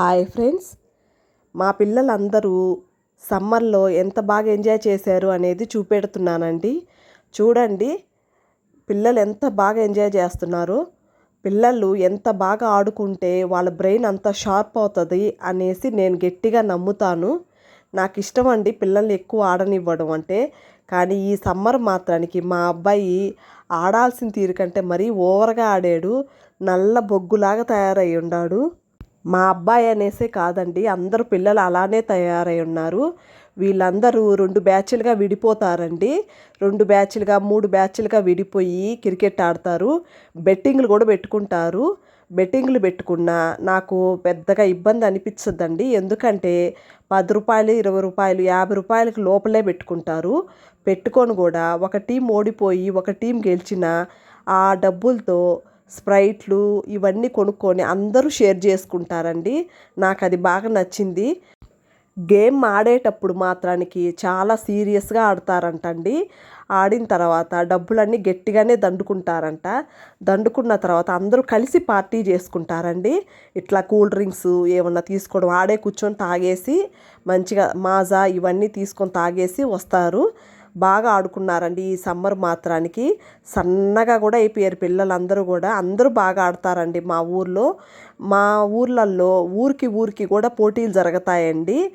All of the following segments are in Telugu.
Hi friends. మా పిల్లలందరూ సమ్మర్లో ఎంత బాగా ఎంజాయ్ చేశారు అనేది చూపెడుతున్నానండి. చూడండి పిల్లలు ఎంత బాగా ఎంజాయ్ చేస్తున్నారు. పిల్లలు ఎంత బాగా ఆడుకుంటే వాళ్ళ బ్రెయిన్ అంత షార్ప్ అవుతుంది అనేసి నేను గట్టిగా నమ్ముతాను. నాకు ఇష్టం అండి పిల్లల్ని ఎక్కువ ఆడనివ్వడం అంటే. కానీ ఈ సమ్మర్ మాత్రానికి మా అబ్బాయి ఆడాల్సిన తీరు కంటే మరీ ఓవర్గా ఆడాడు. నల్ల బొగ్గులాగా తయారై ఉన్నాడు మా అబ్బాయి అనేసే కాదండి అందరు పిల్లలు అలానే తయారై ఉన్నారు. వీళ్ళందరూ రెండు బ్యాచ్లుగా విడిపోతారండి. రెండు బ్యాచ్లుగా మూడు బ్యాచ్లుగా విడిపోయి క్రికెట్ ఆడతారు. బెట్టింగ్లు కూడా పెట్టుకుంటారు. బెట్టింగ్లు పెట్టుకున్నా నాకు పెద్దగా ఇబ్బంది అనిపించదండి ఎందుకంటే పది రూపాయలు ఇరవై రూపాయలు యాభై రూపాయలకు లోపలే పెట్టుకుంటారు. పెట్టుకొని కూడా ఒక టీం ఓడిపోయి ఒక టీం గెలిచిన ఆ డబ్బులతో స్ప్రైట్లు ఇవన్నీ కొనుక్కొని అందరూ షేర్ చేసుకుంటారండి. నాకు అది బాగా నచ్చింది. గేమ్ ఆడేటప్పుడు మాత్రానికి చాలా సీరియస్గా ఆడతారంటండి. ఆడిన తర్వాత డబ్బులన్నీ గట్టిగానే దండుకుంటారంట. దండుకున్న తర్వాత అందరూ కలిసి పార్టీ చేసుకుంటారండి. ఇట్లా కూల్ డ్రింక్స్ ఏమన్నా తీసుకోవడం ఆడే కూర్చొని తాగేసి మంచిగా మాజా ఇవన్నీ తీసుకొని తాగేసి వస్తారు. బాగా ఆడుకున్నారండి ఈ సమ్మర్ మాత్రానికి. సన్నగా కూడా అయిపోయారు పిల్లలందరూ కూడా. అందరూ బాగా ఆడతారండి మా ఊర్లో. మా ఊర్లల్లో ఊరికి ఊరికి కూడా పోటీలు జరుగుతాయండి.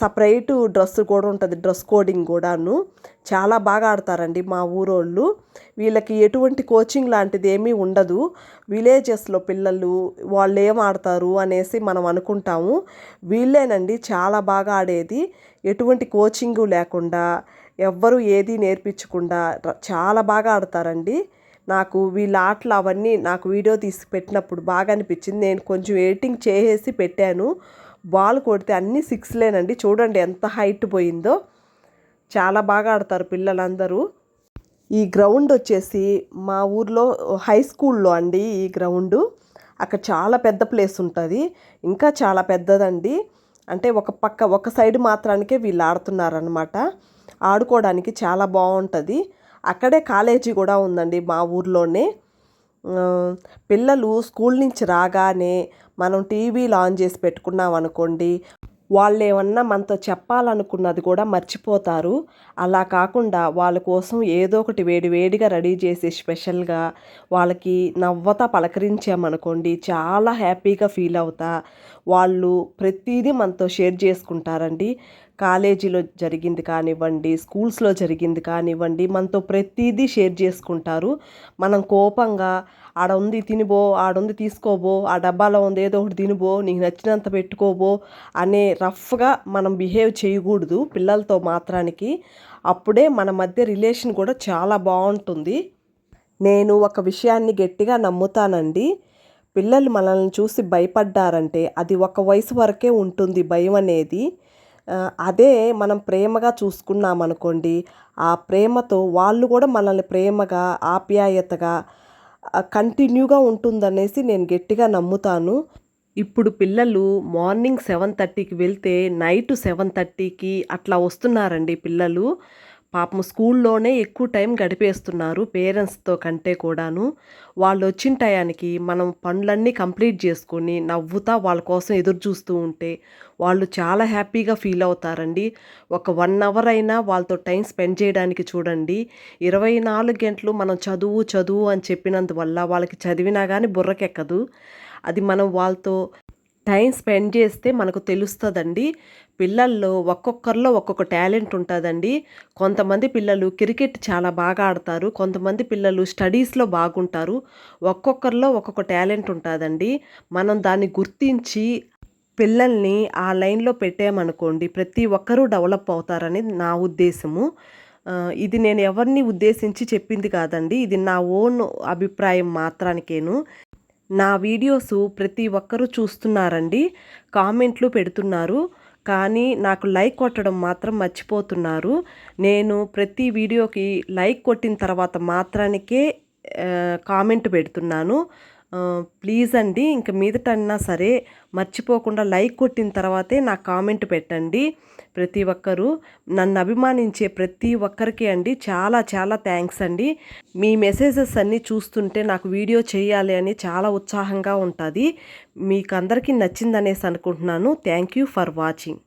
సపరేట్ డ్రెస్ కూడా ఉంటుంది డ్రెస్ కోడింగ్ కూడాను. చాలా బాగా ఆడతారండి మా ఊరోళ్ళు. వీళ్ళకి ఎటువంటి కోచింగ్ లాంటిది ఏమీ ఉండదు. విలేజెస్లో పిల్లలు వాళ్ళు ఏం ఆడతారు అనేసి మనం అనుకుంటాము. వీళ్ళేనండి చాలా బాగా ఆడేది. ఎటువంటి కోచింగు లేకుండా ఎవ్వరు ఏది నేర్పించకుండా చాలా బాగా ఆడతారండి. నాకు వీళ్ళ ఆటలు అవన్నీ నాకు వీడియో తీసి పెట్టినప్పుడు బాగా అనిపించింది. నేను కొంచెం ఎడిటింగ్ చేసేసి పెట్టాను. బాల్ కొడితే అన్ని సిక్స్లేనండి చూడండి ఎంత హైట్ పోయిందో. చాలా బాగా ఆడతారు పిల్లలందరూ. ఈ గ్రౌండ్ వచ్చేసి మా ఊర్లో హై స్కూల్లో అండి ఈ గ్రౌండు. అక్కడ చాలా పెద్ద ప్లేస్ ఉంటుంది. ఇంకా చాలా పెద్దదండి. అంటే ఒక పక్క ఒక సైడ్ మాత్రానికే వీళ్ళు ఆడుతున్నారనమాట ఆడుకోవడానికి చాలా బాగుంటుంది. అక్కడే కాలేజీ కూడా ఉందండి మా ఊర్లోనే. పిల్లలు స్కూల్ నుంచి రాగానే మనం టీవీలు ఆన్ చేసి పెట్టుకున్నాం అనుకోండి వాళ్ళు ఏమన్నా మనతో చెప్పాలనుకున్నది కూడా మర్చిపోతారు. అలా కాకుండా వాళ్ళ కోసం ఏదో ఒకటి వేడి వేడిగా రెడీ చేసి స్పెషల్గా వాళ్ళకి నవ్వతా పలకరించామనుకోండి చాలా హ్యాపీగా ఫీల్ అవుతా. వాళ్ళు ప్రతిదీ మనతో షేర్ చేసుకుంటారండి. కాలేజీలో జరిగింది కానివ్వండి స్కూల్స్లో జరిగింది కానివ్వండి మనతో ప్రతిదీ షేర్ చేసుకుంటారు. మనం కోపంగా ఆడ ఉంది తినిబో ఆడుంది తీసుకోబో ఆ డబ్బాలో ఉంది ఏదో ఒకటి తినిబో నీకు నచ్చినంత పెట్టుకోబో అనే రఫ్గా మనం బిహేవ్ చేయకూడదు పిల్లలతో మాత్రానికి. అప్పుడే మన మధ్య రిలేషన్ కూడా చాలా బాగుంటుంది. నేను ఒక విషయాన్ని గట్టిగా నమ్ముతానండి. పిల్లలు మనల్ని చూసి భయపడ్డారంటే అది ఒక వయసు వరకే ఉంటుంది భయం అనేది. అదే మనం ప్రేమగా చూసుకున్నామనుకోండి ఆ ప్రేమతో వాళ్ళు కూడా మనల్ని ప్రేమగా ఆప్యాయతగా కంటిన్యూగా ఉంటుందనేసి నేను గట్టిగా నమ్ముతాను. ఇప్పుడు పిల్లలు మార్నింగ్ సెవెన్ థర్టీకి వెళ్తే నైట్ సెవెన్ థర్టీకి అట్లా వస్తున్నారండి పిల్లలు. పాపం స్కూల్లోనే ఎక్కువ టైం గడిపేస్తున్నారు పేరెంట్స్తో కంటే కూడాను. వాళ్ళు వచ్చిన టయానికి మనం పనులన్నీ కంప్లీట్ చేసుకొని నవ్వుతా వాళ్ళ కోసం ఎదురు చూస్తూ ఉంటే వాళ్ళు చాలా హ్యాపీగా ఫీల్ అవుతారండి. ఒక వన్ అవర్ అయినా వాళ్ళతో టైం స్పెండ్ చేయడానికి చూడండి. ఇరవై నాలుగు గంటలు మనం చదువు చదువు అని చెప్పినందువల్ల వాళ్ళకి చదివినా కానీ బుర్రకెక్కదు. అది మనం వాళ్ళతో టైం స్పెండ్ చేస్తే మనకు తెలుస్తుందండి. పిల్లల్లో ఒక్కొక్కరిలో ఒక్కొక్క టాలెంట్ ఉంటుందండి. కొంతమంది పిల్లలు క్రికెట్ చాలా బాగా ఆడతారు. కొంతమంది పిల్లలు స్టడీస్లో బాగుంటారు. ఒక్కొక్కరిలో ఒక్కొక్క టాలెంట్ ఉంటుందండి. మనం దాన్ని గుర్తించి పిల్లల్ని ఆ లైన్లో పెట్టామనుకోండి ప్రతి ఒక్కరూ డెవలప్ అవుతారని నా ఉద్దేశము. ఇది నేను ఎవరిని ఉద్దేశించి చెప్పింది కాదండి. ఇది నా ఓన్ అభిప్రాయం మాత్రానికేను. నా వీడియోస్ ప్రతి ఒక్కరూ చూస్తున్నారండి. కామెంట్లు పెడుతున్నారు. కానీ నాకు లైక్ కొట్టడం మాత్రం మర్చిపోతున్నారు. నేను ప్రతి వీడియోకి లైక్ కొట్టిన తర్వాత మాత్రానికే కామెంట్ పెడుతున్నాను. ప్లీజ్ అండి ఇంక మీదటన్నా సరే మర్చిపోకుండా లైక్ కొట్టిన తర్వాతే నాకు కామెంట్ పెట్టండి ప్రతి ఒక్కరూ. నన్ను అభిమానించే ప్రతి ఒక్కరికి అండి చాలా చాలా థ్యాంక్స్ అండి. మీ మెసేజెస్ అన్నీ చూస్తుంటే నాకు వీడియో చేయాలి అని చాలా ఉత్సాహంగా ఉంటుంది. మీకు అందరికీ నచ్చిందనేసి అనుకుంటున్నాను. Thank you for watching